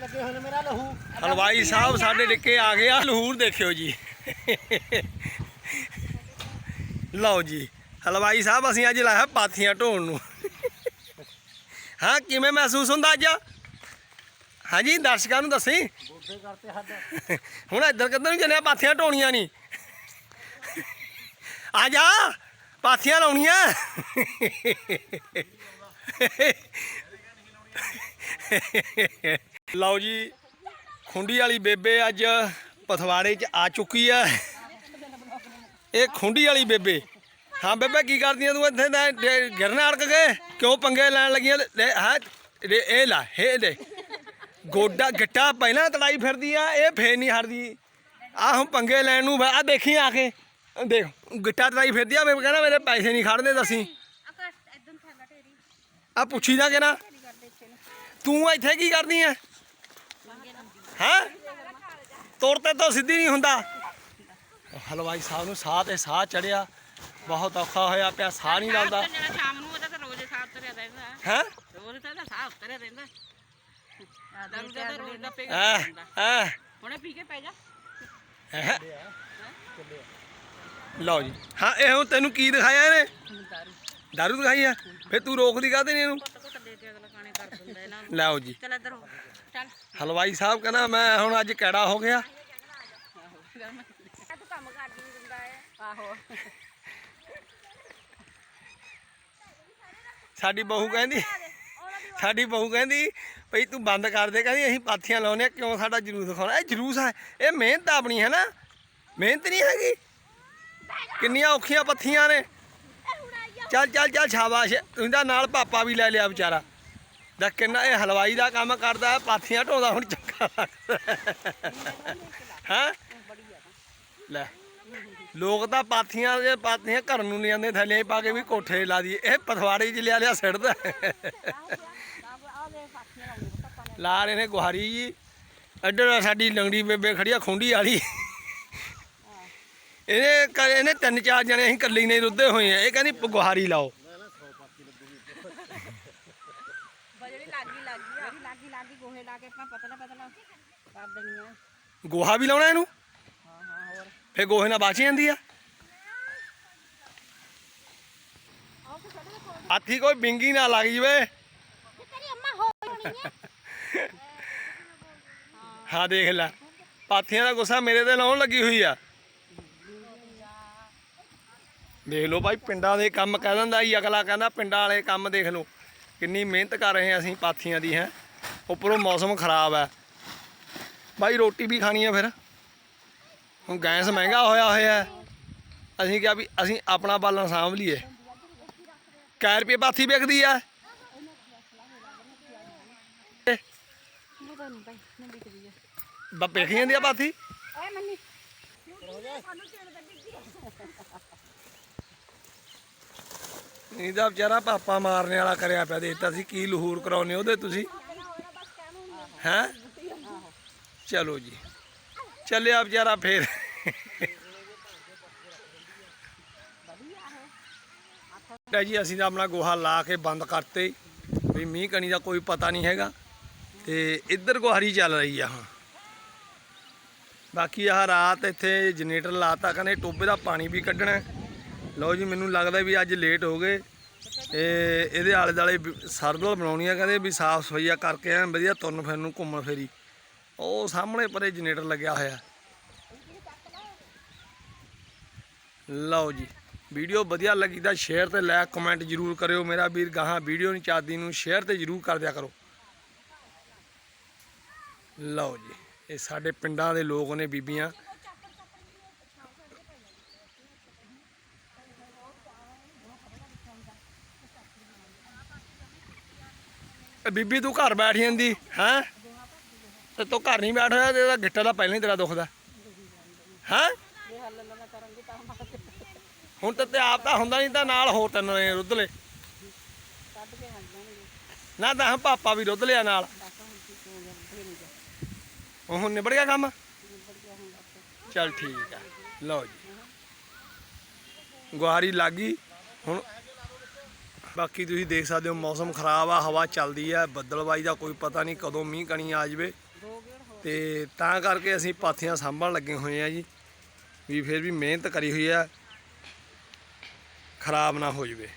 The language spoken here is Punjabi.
ਲੱਗੇ ਮੇਰਾ ਲਹੂ। ਹਲਵਾਈ ਸਾਹਿਬ ਸਾਡੇ ਡਿੱਕੇ ਆ ਗਿਆ ਲਹੂਰ ਦੇਖਿਓ ਜੀ। ਲਓ ਜੀ ਹਲਵਾਈ ਸਾਹਿਬ ਅਸੀਂ ਅੱਜ ਲਾਇਆ ਪਾਥੀਆਂ ਢੋਣ ਨੂੰ। ਹਾਂ ਕਿਵੇਂ ਮਹਿਸੂਸ ਹੁੰਦਾ ਅੱਜ? ਹਾਂਜੀ ਦਰਸ਼ਕਾਂ ਨੂੰ ਦੱਸੀ। ਹੁਣ ਇੱਧਰ ਕਿੱਧਰ ਨੂੰ ਚੱਲਿਆ ਪਾਥੀਆਂ ਢੋਣੀਆਂ ਨਹੀਂ। ਆ ਜਾ ਪਾਥੀਆਂ ਲਾਉਣੀਆਂ। ਲਓ ਜੀ ਖੁੰਡੀ ਵਾਲੀ ਬੇਬੇ ਅੱਜ ਪਥਵਾੜੇ 'ਚ ਆ ਚੁੱਕੀ ਆ। ਇਹ ਖੁੰਡੀ ਵਾਲੀ ਬੇਬੇ। ਹਾਂ ਬੇਬੇ ਕੀ ਕਰਦੀਆਂ ਤੂੰ ਇੱਥੇ? ਦਾ ਗਿਰਨਾ ਅੜਕ ਗਏ ਕਿਉਂ ਪੰਗੇ ਲੈਣ ਲੱਗੀਆਂ? ਹਾਂ ਇਹ- ਲਾ ਇਹ ਦੇ। ਗੋਡਾ ਗਿੱਟਾ ਪਹਿਲਾਂ ਤੜਾਈ ਫਿਰਦੀ ਆ ਇਹ ਫੇਰ ਨਹੀਂ ਹਟਦੀ। ਆਹ ਹੁਣ ਪੰਗੇ ਲੈਣ ਨੂੰ ਆ ਦੇਖੀ ਆ ਕੇ। ਦੇਖ ਗਿੱਟਾ ਤੜਾਈ ਫਿਰਦੀ ਆ ਮੈਂ ਕਹਿੰਦਾ ਮੇਰੇ ਪੈਸੇ ਨਹੀਂ ਖੜਦੇ ਦਸੀਂ। ਆ ਪੁੱਛੀ ਦਾ ਕਿਨਾ ਤੂੰ ਇੱਥੇ ਕੀ ਕਰਦੀ ਆ? ਹਾਂ? ਤੁਰ ਤੇ ਤੋਂ ਸਿੱਧੀ ਨਹੀਂ ਹੁੰਦਾ। ਹਲਵਾਈ ਸਾਹਿਬ ਨੂੰ ਸਾਹ ਤੇ ਸਾਹ ਚੜਿਆ। ਬਹੁਤ ਔਖਾ ਹੋਇਆ ਪਿਆ ਸਾਹ ਨਹੀਂ ਲੱਗਦਾ ਜਿਹੜਾ ਸ਼ਾਮ ਨੂੰ ਉਹਦਾ ਤਾਂ ਰੋਜ਼ ਸਾਹ ਉਤਰਿਆ ਰਹਿੰਦਾ। ਹੈ? ਰੋਜ਼ ਤਾਂ ਇਹਦਾ ਸਾਹ ਉਤਰਿਆ ਰਹਿੰਦਾ। ਦਾਰੂ ਦਾ ਤਾਂ ਰੋਜ਼ ਦਾ ਪੀ ਆ ਆ ਹੁਣੇ ਪੀ ਕੇ ਪੈ ਜਾ। ਹੈਂ? ਲਓ ਜੀ। ਹਾਂ ਇਹ ਤੈਨੂੰ ਕੀ ਦਿਖਾਇਆ ਇਹਨੇ? ਦਾਰੂ। ਦਾਰੂ ਦਿਖਾਈ ਆ? ਫੇ ਤੂੰ ਰੋਕਦੀ ਕਾਹਦੇ ਨਹੀਂ ਇਹਨੂੰ ਕੁੱਟ ਕੁੱਟ ਦੇ ਕੇ ਅਗਲਾ ਖਾਣੇ ਕਰ ਦਿੰਦਾ ਇਹਨਾਂ ਨੂੰ ਲਓ ਜੀ। ਚੱਲ ਇੱਧਰ ਹੋ ਚੱਲ ਹਲਵਾਈ ਸਾਹਿਬ ਕਹਿੰਦਾ, ਮੈਂ ਹੁਣ ਅੱਜ ਕਿਹੜਾ ਹੋ ਗਿਆ। ਤੂੰ ਕੰਮ ਕਰਦੀ ਨਹੀਂ ਦਿੰਦਾ ਹੈ ਆਹੋ ਸਾਡੀ ਬਹੂ ਕਹਿੰਦੀ, ਸਾਡੀ ਬਹੂ ਕਹਿੰਦੀ, ਭਈ ਤੂੰ ਬੰਦ ਕਰ ਦੇ, ਕਹਿੰਦੀ ਅਸੀਂ ਪਾਥੀਆਂ ਲਾਉਨੇ ਆ ਕਿਉਂ ਸਾਡਾ ਜਲੂਸ ਦਿਖਾਉਣਾ? ਇਹ ਜਲੂਸ ਹੈ, ਇਹ ਮਿਹਨਤ ਆਪਣੀ ਹੈ ਨਾ। ਮਿਹਨਤ ਨਹੀਂ ਹੈਗੀ। ਕਿੰਨੀਆਂ ਔਖੀਆਂ ਪੱਥੀਆਂ ਨੇ। ਚੱਲ ਚੱਲ ਚੱਲ, ਸ਼ਾਬਾਸ਼। ਇਹਦਾ ਨਾਲ ਪਾਪਾ ਵੀ ਲੈ ਲਿਆ ਵਿਚਾਰਾ। ਦਾ ਕਿੰਨਾ ਇਹ ਹਲਵਾਈ ਦਾ ਕੰਮ ਕਰਦਾ ਪਾਥੀਆਂ ਢੋਦਾ ਹੁਣ ਚੰਗਾ ਲੱਗਦਾ ਹਾਂ? ਲੈ, ਲੋਕ ਤਾਂ ਪਾਥੀਆਂ ਦੇ, ਪਾਥੀਆਂ ਘਰ ਨੂੰ ਨਹੀਂ ਆਉਂਦੇ ਥੱਲੇ ਪਾ ਕੇ ਵੀ ਕੋਠੇ ਲਾ ਦਈਏ। ਇਹ ਪਥਵਾੜੇ 'ਚ ਲਿਆ ਲਿਆ ਸਿੱਟਦਾ ਲਾ ਰਹੇ ਨੇ ਗੁਹਾਰੀ ਜੀ। ਅੱਡੇ ਸਾਡੀ ਲੰਗੜੀ ਬੇਬੇ ਖੜੀ ਆ, ਖੁੰਡੀ ਵਾਲੀ। ਇਹਨੇ ਇਹਨੇ ਤਿੰਨ ਚਾਰ ਜਣੇ, ਅਸੀਂ ਇਕੱਲੇ ਨਹੀਂ ਰੁੱਦੇ ਹੋਏ ਆ। ਇਹ ਕਹਿੰਦੀ ਗੁਹਾਰੀ ਲਾਓ ਬਜੜੀ ਲੱਗੀ ਲੱਗੀ ਗੋਹੇ ਲਾ ਕੇ ਆਪਾਂ ਪਤਲਾ ਪਤਲਾ ਕਰ ਦੇਣੀ ਆ। ਗੋਹਾ ਵੀ ਲਾਉਣਾ ਇਹਨੂੰ? ਹਾਂ ਹਾਂ ਹੋਰ। ਫੇ ਗੋਹੇ ਨਾਲ ਬਾਚੀ ਜਾਂਦੀ ਆ? ਹਾਥੀ ਕੋਈ ਬਿੰਗੀ ਨਾ ਲੱਗ ਜਵੇ। ਤੇਰੀ ਅੰਮਾ ਹੋ ਹੋਣੀ ਹੈ ਹਾਂ ਦੇਖ ਲੈ। ਪਾਥੀਆਂ ਦਾ ਗੁੱਸਾ ਮੇਰੇ ਤੇ ਲਾਉਣ ਲੱਗੀ ਹੋਈ ਆ। ਦੇਖ ਲਓ ਭਾਈ ਪਿੰਡਾਂ ਦੇ ਕੰਮ ਕਹਿ ਦਿੰਦਾ ਜੀ ਅਗਲਾ ਕਹਿੰਦਾ ਪਿੰਡਾਂ ਵਾਲੇ ਕੰਮ ਦੇਖ ਲਓ। ਕਿੰਨੀ ਮਿਹਨਤ ਕਰ ਰਹੇ ਹਾਂ ਅਸੀਂ ਪਾਥੀਆਂ ਦੀ ਹੈ। ਉੱਪਰੋਂ ਮੌਸਮ ਖਰਾਬ ਹੈ। ਭਾਈ ਰੋਟੀ ਵੀ ਖਾਣੀ ਆ ਫਿਰ। ਹੁਣ ਗੈਸ ਮਹਿੰਗਾ ਹੋਇਆ ਹੋਇਆ ਅਸੀਂ ਕਿਹਾ ਵੀ ਅਸੀਂ ਆਪਣਾ ਬਾਲਣ ਸਾਂਭ ਲਈਏ। ਕੈ ਰੁਪਏ ਪਾਥੀ ਵਿਕਦੀ ਆ। ਪਤਾ ਨਹੀਂ ਵਿਕ ਜਾਂਦੀ ਆ ਪਾਥੀ ਨਹੀਂ ਤਾਂ ਵਿਚਾਰਾ ਪਾਪਾ ਮਾਰਨੇ ਵਾਲਾ ਕਰਿਆ ਪਿਆ ਦੇਤਾ ਸੀ ਕੀ ਲਹੂਰ ਕਰਾਉਨੇ ਉਹਦੇ ਤੁਸੀਂ। ਹੈਂ? ਚਲੋ ਜੀ। ਚੱਲਿਆ ਵਿਚਾਰਾ ਫੇਰ। ਤਾਂ ਜੀ, ਅਸੀਂ ਤਾਂ ਆਪਣਾ ਗੋਹਾ ਲਾ ਕੇ ਬੰਦ ਕਰਤੇ। ਵੀ ਮੀਂਹ ਕਣੀ ਦਾ ਕੋਈ ਪਤਾ ਨਹੀਂ ਹੈਗਾ। ਤੇ ਇੱਧਰ ਗੁਹਾਰੀ ਚੱਲ ਰਹੀ ਆ ਹਾਂ। ਬਾਕੀ ਆਹ ਰਾਤ ਇੱਥੇ ਜਨਰੇਟਰ ਲਾਤਾ, ਕਹਿੰਦੇ ਟੋਬੇ ਦਾ ਪਾਣੀ ਵੀ ਕੱਢਣਾ। ਲਓ ਜੀ, ਮੈਨੂੰ ਲੱਗਦਾ ਵੀ ਅੱਜ ਲੇਟ ਹੋ ਗਏ। ਇਹ ਇਹਦੇ ਆਲੇ ਦਾਲੇ ਸਰਦਲ ਬਣਾਉਣੀ ਆ, ਕਹਿੰਦੇ ਵੀ ਸਾਫ਼ ਸਫਾਈਆ ਕਰਕੇ ਐਨ ਵਧੀਆ ਤੁਰਨ ਫਿਰਨ ਨੂੰ ਘੁੰਮਣ ਫੇਰੀ। ਉਹ ਸਾਹਮਣੇ ਪਰੇ ਜਨਰੇਟਰ ਲੱਗਿਆ ਹੋਇਆ। ਲਓ ਜੀ, ਵੀਡੀਓ ਵਧੀਆ ਲੱਗੀ ਤਾਂ ਸ਼ੇਅਰ ਤੇ ਲਾਇਕ ਕਮੈਂਟ ਜਰੂਰ ਕਰਿਓ। ਮੇਰਾ ਵੀਰ ਗਾਹਾਂ ਵੀਡੀਓ ਨਹੀਂ ਚਾਹਦੀ ਨੂੰ ਸ਼ੇਅਰ ਤੇ ਜਰੂਰ ਕਰ ਦਿਆ ਕਰੋ। ਲਓ ਜੀ, ਇਹ ਸਾਡੇ ਪਿੰਡਾਂ ਦੇ ਲੋਕ ਨੇ ਬੀਬੀਆਂ। ਇਹ ਬੀਬੀ ਤੂੰ ਘਰ ਬੈਠ ਜਾਂਦੀ, ਹੈਂ? ਤੇ ਤੂੰ ਘਰ ਨਹੀਂ ਬੈਠ ਰਿਹਾ ਤੇ ਇਹਦਾ ਗਿੱਟਾ ਦਾ ਪਹਿਲਾਂ ਹੀ ਤੇਰਾ ਦੁਖਦਾ। ਹੈਂ? ਹੁਣ ਤਾਂ ਤੇ ਆਪ ਤਾਂ ਹੁੰਦਾ ਨਹੀਂ ਤਾਂ ਨਾਲ ਹੋਰ ਤਿੰਨ ਰੁੱਧ ਲੈ ਨਾ ਤਾਂ ਪਾਪਾ ਵੀ ਰੁੱਧ ਲਿਆ ਨਾਲ। ਉਹ ਹੁਣ ਨਿਬੜ ਗਿਆ ਕੰਮ? ਚਲ ਠੀਕ ਆ, ਲਓ ਜੀ। ਗੁਹਾਰੀ ਲੱਗੀ ਹੁਣ ਬਾਕੀ ਤੁਸੀਂ ਦੇਖ ਸਕਦੇ ਹੋ ਮੌਸਮ ਖਰਾਬ ਆ, ਹਵਾ ਚੱਲਦੀ ਆ ਬੱਦਲਬਾਈ ਦਾ ਕੋਈ ਪਤਾ ਨਹੀਂ ਕਦੋਂ ਮੀਂਹ ਕਣੀ ਆ ਜਾਵੇ। ਤੇ ਤਾਂ ਕਰਕੇ ਅਸੀਂ ਪਾਥੀਆਂ ਸਾਂਭਣ ਲੱਗੇ ਹੋਏ ਆ ਜੀ, ਵੀ ਫਿਰ ਵੀ ਮਿਹਨਤ ਕਰੀ ਹੋਈ ਆ, ਖਰਾਬ ਨਾ ਹੋ ਜਾਵੇ।